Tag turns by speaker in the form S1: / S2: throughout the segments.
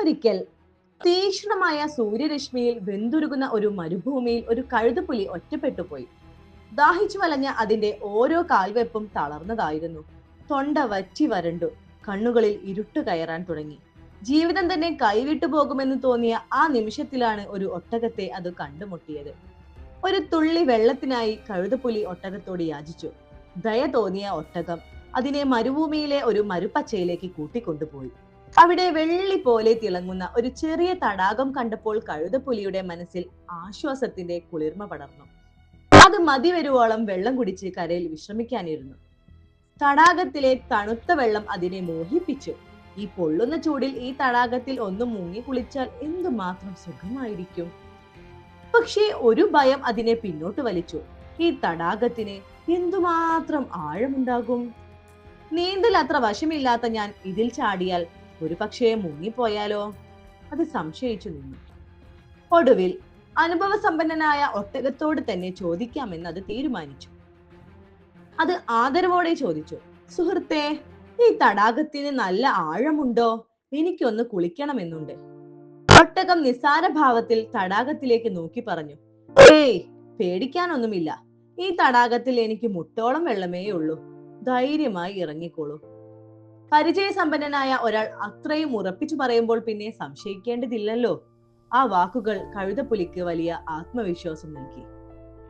S1: ഒരിക്കൽ തീക്ഷ്ണമായ സൂര്യരശ്മിയിൽ വെന്തുരുകുന്ന ഒരു മരുഭൂമിയിൽ ഒരു കഴുതുപുലി ഒറ്റപ്പെട്ടു പോയി. ദാഹിച്ചു വലഞ്ഞ അതിന്റെ ഓരോ കാൽവെപ്പും തളർന്നതായിരുന്നു. തൊണ്ട വറ്റി വരണ്ടു. കണ്ണുകളിൽ ഇരുട്ട് കയറാൻ തുടങ്ങി. ജീവിതം തന്നെ കൈവിട്ടു പോകുമെന്ന് തോന്നിയ ആ നിമിഷത്തിലാണ് ഒരു ഒട്ടകത്തെ അത് കണ്ടുമുട്ടിയത്. ഒരു തുള്ളി വെള്ളത്തിനായി കഴുതപ്പുലി ഒട്ടകത്തോട് യാചിച്ചു. ദയ തോന്നിയ ഒട്ടകം അതിനെ മരുഭൂമിയിലെ ഒരു മരുപ്പച്ചയിലേക്ക് കൂട്ടിക്കൊണ്ടുപോയി. അവിടെ വെള്ളി പോലെ തിളങ്ങുന്ന ഒരു ചെറിയ തടാകം കണ്ടപ്പോൾ കഴുതപ്പുലിയുടെ മനസ്സിൽ ആശ്വാസത്തിന്റെ കുളിർമ പടർന്നു. അത് മതി വരുവോളം വെള്ളം കുടിച്ച് കരയിൽ വിശ്രമിക്കാനിരുന്നു. തടാകത്തിലെ തണുത്ത വെള്ളം അതിനെ മോഹിപ്പിച്ചു. ഈ പൊള്ളുന്ന ചൂടിൽ ഈ തടാകത്തിൽ ഒന്ന് മുങ്ങി കുളിച്ചാൽ എന്തുമാത്രം സുഖമായിരിക്കും? പക്ഷേ ഒരു ഭയം അതിനെ പിന്നോട്ട് വലിച്ചു. ഈ തടാകത്തിന് എന്തുമാത്രം ആഴമുണ്ടാകും? നീന്തൽ അത്ര വശമില്ലാത്ത ഞാൻ ഇതിൽ ചാടിയാൽ ഒരു പക്ഷേ മുങ്ങിപ്പോയാലോ? അത് സംശയിച്ചു നിന്നു. ഒടുവിൽ അനുഭവ സമ്പന്നനായ ഒട്ടകത്തോട് തന്നെ ചോദിക്കാമെന്ന് അത് തീരുമാനിച്ചു. അത് ആദരവോടെ ചോദിച്ചു സുഹൃത്തെ ഈ തടാകത്തിന് നല്ല ആഴമുണ്ടോ? എനിക്കൊന്ന് കുളിക്കണമെന്നുണ്ട്. ഒട്ടകം നിസ്സാര ഭാവത്തിൽ തടാകത്തിലേക്ക് നോക്കി പറഞ്ഞു ഏയ് പേടിക്കാനൊന്നുമില്ല. ഈ തടാകത്തിൽ എനിക്ക് മുട്ടോളം വെള്ളമേ ഉള്ളൂ ധൈര്യമായി ഇറങ്ങിക്കോളൂ. പരിചയസമ്പന്നനായ ഒരാൾ അത്രയും ഉറപ്പിച്ചു പറയുമ്പോൾ പിന്നെ സംശയിക്കേണ്ടതില്ലല്ലോ. ആ വാക്കുകൾ കഴുതപ്പുലിക്ക് വലിയ ആത്മവിശ്വാസം നൽകി.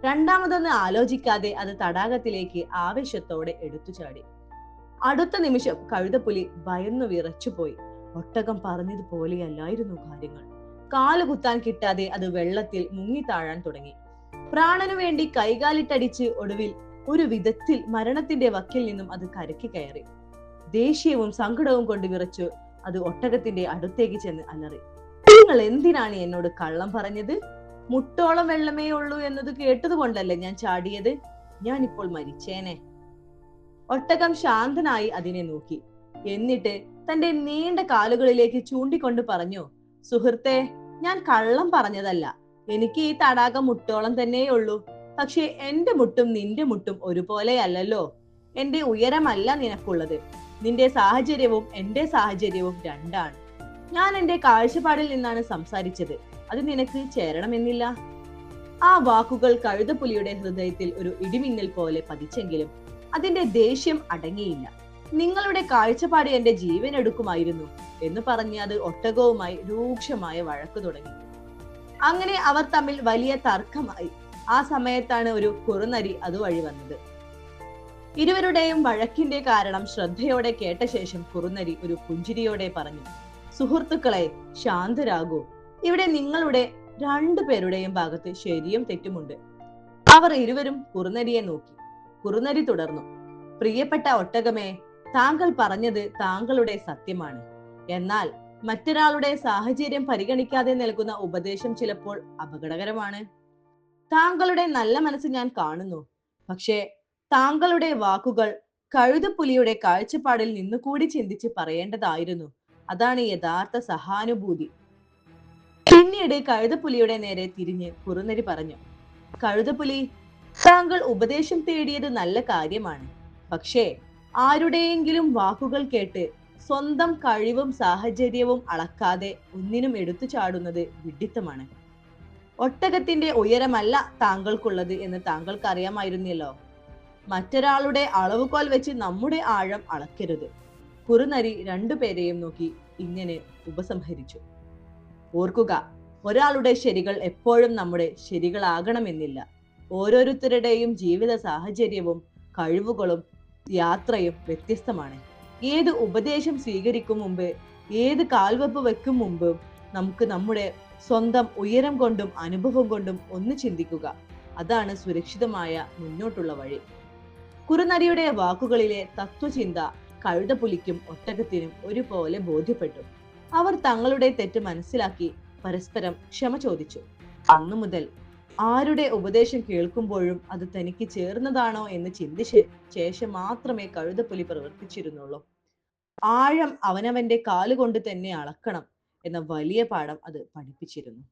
S1: രണ്ടാമതൊന്ന് ആലോചിക്കാതെ അത് തടാകത്തിലേക്ക് ആവേശത്തോടെ എടുത്തു ചാടി. അടുത്ത നിമിഷം കഴുതപ്പുലി ഭയന്നു വിറച്ചുപോയി. ഒട്ടകം പറഞ്ഞതുപോലെയല്ലായിരുന്നു കാര്യങ്ങൾ. കാൽ കുത്താൻ കിട്ടാതെ അത് വെള്ളത്തിൽ മുങ്ങി താഴാൻ തുടങ്ങി. പ്രാണനു വേണ്ടി കൈകാലിട്ടടിച്ച് ഒടുവിൽ ഒരു വിധത്തിൽ മരണത്തിന്റെ വക്കിൽ നിന്നും അത് കരക്കി കയറി. ദേഷ്യവും സങ്കടവും കൊണ്ട് വിറച്ചു അത് ഒട്ടകത്തിന്റെ അടുത്തേക്ക് ചെന്ന് അലറി. നിങ്ങൾ എന്തിനാണ് എന്നോട് കള്ളം പറഞ്ഞത്? മുട്ടോളം വെള്ളമേ ഉള്ളൂ എന്നത് കേട്ടതുകൊണ്ടല്ലേ ഞാൻ ചാടിയത്? ഞാനിപ്പോൾ മരിച്ചേനെ. ഒട്ടകം ശാന്തനായി അതിനെ നോക്കി. എന്നിട്ട് തന്റെ നീണ്ട കാലുകളിലേക്ക് ചൂണ്ടിക്കൊണ്ട് പറഞ്ഞു സുഹൃത്തെ ഞാൻ കള്ളം പറഞ്ഞതല്ല. എനിക്ക് ഈ തടാകം മുട്ടോളം തന്നെയുള്ളൂ പക്ഷെ എന്റെ മുട്ടും നിന്റെ മുട്ടും ഒരുപോലെയല്ലല്ലോ എന്റെ ഉയരമല്ല നിനക്കുള്ളത്. നിന്റെ സാഹചര്യവും എന്റെ സാഹചര്യവും രണ്ടാണ്. ഞാൻ എന്റെ കാഴ്ചപ്പാടിൽ നിന്നാണ് സംസാരിച്ചത്. അത് നിനക്ക് ചേരണമെന്നില്ല. ആ വാക്കുകൾ കഴുതപ്പുലിയുടെ ഹൃദയത്തിൽ ഒരു ഇടിമിന്നൽ പോലെ പതിച്ചെങ്കിലും അതിന്റെ ദേഷ്യം അടങ്ങിയില്ല. നിങ്ങളുടെ കാഴ്ചപ്പാട് എന്റെ ജീവൻ എടുക്കുമായിരുന്നു എന്ന് പറഞ്ഞ് അത് ഒട്ടകവുമായി രൂക്ഷമായ വഴക്ക് തുടങ്ങി. അങ്ങനെ അവർ തമ്മിൽ വലിയ തർക്കമായി. ആ സമയത്താണ് ഒരു കുറുനരി അതുവഴി വന്നത്. ഇരുവരുടെയും വഴക്കിന്റെ കാരണം ശ്രദ്ധയോടെ കേട്ട ശേഷം കുറുനരി ഒരു പുഞ്ചിരിയോടെ പറഞ്ഞു സുഹൃത്തുക്കളെ ശാന്തരാകൂ. ഇവിടെ നിങ്ങളുടെ രണ്ടു പേരുടെയും ഭാഗത്ത് ശരിയും തെറ്റുമുണ്ട്. അവർ ഇരുവരും കുറുനരിയെ നോക്കി. കുറുനരി തുടർന്നു പ്രിയപ്പെട്ട ഒട്ടകമേ താങ്കൾ പറഞ്ഞത് താങ്കളുടെ സത്യമാണ്. എന്നാൽ മറ്റൊരാളുടെ സാഹചര്യം പരിഗണിക്കാതെ നൽകുന്ന ഉപദേശം ചിലപ്പോൾ അപകടകരമാണ്. താങ്കളുടെ നല്ല മനസ്സ് ഞാൻ കാണുന്നു. പക്ഷേ താങ്കളുടെ വാക്കുകൾ കഴുതപ്പുലിയുടെ കാഴ്ചപ്പാടിൽ നിന്നുകൂടി ചിന്തിച്ച് പറയേണ്ടതായിരുന്നു. അതാണ് യഥാർത്ഥ സഹാനുഭൂതി. പിന്നീട് കഴുതപ്പുലിയുടെ നേരെ തിരിഞ്ഞ് കുറുനരി പറഞ്ഞു കഴുതപ്പുലി താങ്കൾ ഉപദേശം തേടിയത് നല്ല കാര്യമാണ്. പക്ഷേ ആരുടെയെങ്കിലും വാക്കുകൾ കേട്ട് സ്വന്തം കഴിവും സാഹചര്യവും അളക്കാതെ ഒന്നിനും എടുത്തു ചാടുന്നത് വിഡിത്തമാണ് ഒട്ടകത്തിന്റെ ഉയരമല്ല താങ്കൾക്കുള്ളത് എന്ന് താങ്കൾക്ക് അറിയാമായിരുന്നല്ലോ മറ്റൊരാളുടെ അളവുകോൽ വെച്ച് നമ്മുടെ ആഴം അളക്കരുത്. കുറുനരി രണ്ടുപേരെയും നോക്കി ഇങ്ങനെ ഉപസംഹരിച്ചു. ഓർക്കുക ഒരാളുടെ ശരികൾ എപ്പോഴും നമ്മുടെ ശരികളാകണമെന്നില്ല. ഓരോരുത്തരുടെയും ജീവിത സാഹചര്യവും കഴിവുകളും യാത്രയും വ്യത്യസ്തമാണ്. ഏത് ഉപദേശം സ്വീകരിക്കും മുമ്പ് ഏത് കാൽവെപ്പ് വെക്കും മുമ്പ് നമുക്ക് നമ്മുടെ സ്വന്തം ഉയരം കൊണ്ടും അനുഭവം കൊണ്ടും ഒന്ന് ചിന്തിക്കുക. അതാണ് സുരക്ഷിതമായ മുന്നോട്ടുള്ള വഴി. കുറുനരിയുടെ വാക്കുകളിലെ തത്വചിന്ത കഴുതപ്പുലിക്കും ഒട്ടകത്തിനും ഒരുപോലെ ബോധ്യപ്പെട്ടു. അവർ തങ്ങളുടെ തെറ്റ് മനസ്സിലാക്കി പരസ്പരം ക്ഷമ ചോദിച്ചു. അന്നു മുതൽ ആരുടെ ഉപദേശം കേൾക്കുമ്പോഴും അത് തനിക്ക് ചേർന്നതാണോ എന്ന് ചിന്തിച്ച് ശേഷം മാത്രമേ കഴുതപ്പുലി പ്രവർത്തിച്ചിരുന്നുള്ളൂ. ആഴം അവനവന്റെ കാലുകൊണ്ട് തന്നെ അളക്കണം എന്ന വലിയ പാഠം അത് പഠിപ്പിച്ചിരുന്നു.